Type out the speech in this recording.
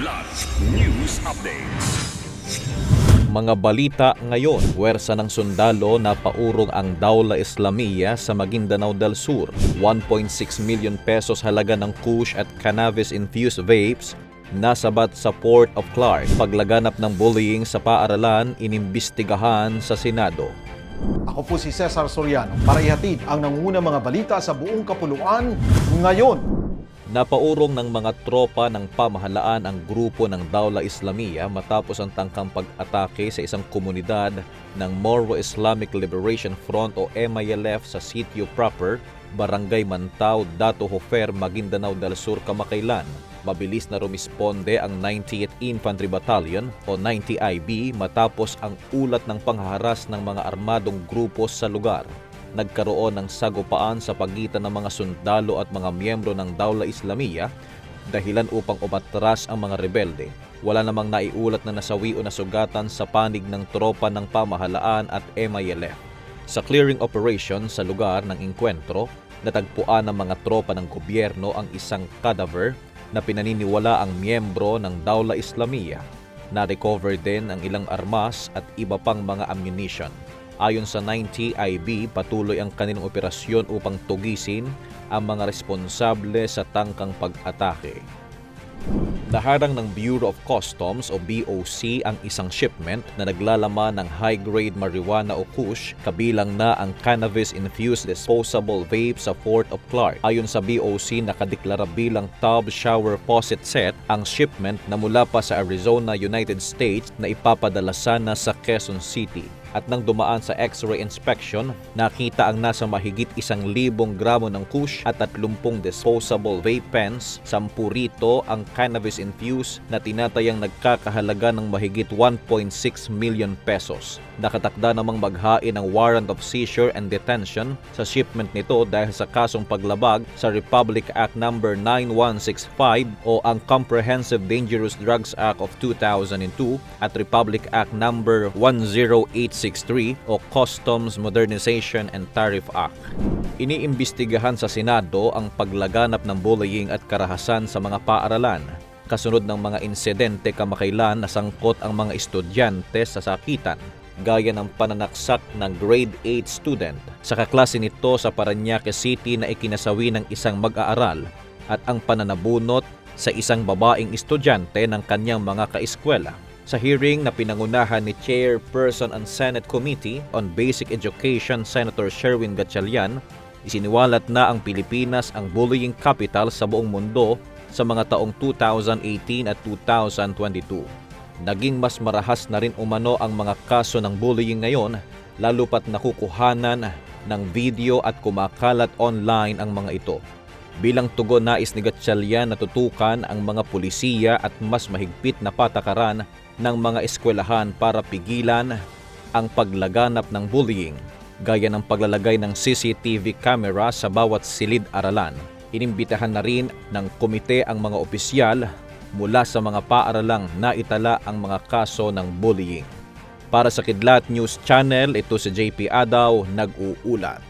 Kidlat News Updates. Mga balita ngayon, puwersa ng sundalo na paurong ang Daula Islamia sa Maguindanao del Sur. 1.6 million pesos halaga ng kush at cannabis-infused vapes nasabat sa Port of Clark. Paglaganap ng bullying sa paaralan, inimbestigahan sa Senado. Ako po si Cesar Soriano para ihatid ang nangungunang mga balita sa buong kapuluan ngayon. Napaurong ng mga tropa ng pamahalaan ang grupo ng Daula Islamia matapos ang tangkang pag-atake sa isang komunidad ng Moro Islamic Liberation Front o MILF sa sitio proper, Barangay Mantao, Dato Hofer, Maguindanao del Sur, Kamakailan. Mabilis na rumisponde ang 90th Infantry Battalion o 90IB matapos ang ulat ng panghaharas ng mga armadong grupo sa lugar nagkaroon ng sagupaan sa pagitan ng mga sundalo at mga miyembro ng Daula Islamia dahilan upang umatras ang mga rebelde. Wala namang naiulat na nasawi o nasugatan sa panig ng tropa ng pamahalaan at MILF. Sa clearing operation sa lugar ng inkwentro, natagpuan ng mga tropa ng gobyerno ang isang cadaver na pinaniniwala ang miyembro ng Daula Islamia. Na-recover din ang ilang armas at iba pang mga ammunition. Ayon sa 90IB, patuloy ang kanilang operasyon upang tugisin ang mga responsable sa tangkang pag-atake. Naharang ng Bureau of Customs o BOC ang isang shipment na naglalaman ng high-grade marijuana o kush kabilang na ang cannabis-infused disposable vape sa Fort of Clark. Ayon sa BOC, nakadeklara bilang tub shower faucet set ang shipment na mula pa sa Arizona, United States na ipapadala sana sa Quezon City at nang dumaan sa x-ray inspection, nakita ang nasa mahigit isang libong gramo ng kush at 30 disposable vape pens, 10 rito ang cannabis-infused na tinatayang nagkakahalaga ng mahigit 1.6 million pesos. Nakatakda namang maghain ng warrant of seizure and detention sa shipment nito dahil sa kasong paglabag sa Republic Act No. 9165 o ang Comprehensive Dangerous Drugs Act of 2002 at Republic Act No. 10863 o Customs Modernization and Tariff Act. Iniimbestigahan sa Senado ang paglaganap ng bullying at karahasan sa mga paaralan. Kasunod ng mga insidente kamakailan na sangkot ang mga estudyante sa sakitan gaya ng pananaksak ng grade 8 student sa kaklase nito sa Paranaque City na ikinasawi ng isang mag-aaral at ang pananabunot sa isang babaeng estudyante ng kanyang mga kaeskwela. Sa hearing na pinangunahan ni Chairperson ng Senate Committee on Basic Education Senator Sherwin Gatchalian, isiniwalat na ang Pilipinas ang bullying capital sa buong mundo sa mga taong 2018 at 2022. Naging mas marahas na rin umano ang mga kaso ng bullying ngayon lalo pat nakukuhanan ng video at kumakalat online ang mga ito. Bilang tugon nais ni Gatchalian na tutukan ang mga pulisiya at mas mahigpit na patakaran ng mga eskwelahan para pigilan ang paglaganap ng bullying gaya ng paglalagay ng CCTV camera sa bawat silid-aralan. Inimbitahan na rin ng komite ang mga opisyal mula sa mga paaralang naitala ang mga kaso ng bullying. Para sa Kidlat News Channel, ito si JP Adaw, nag-uulat.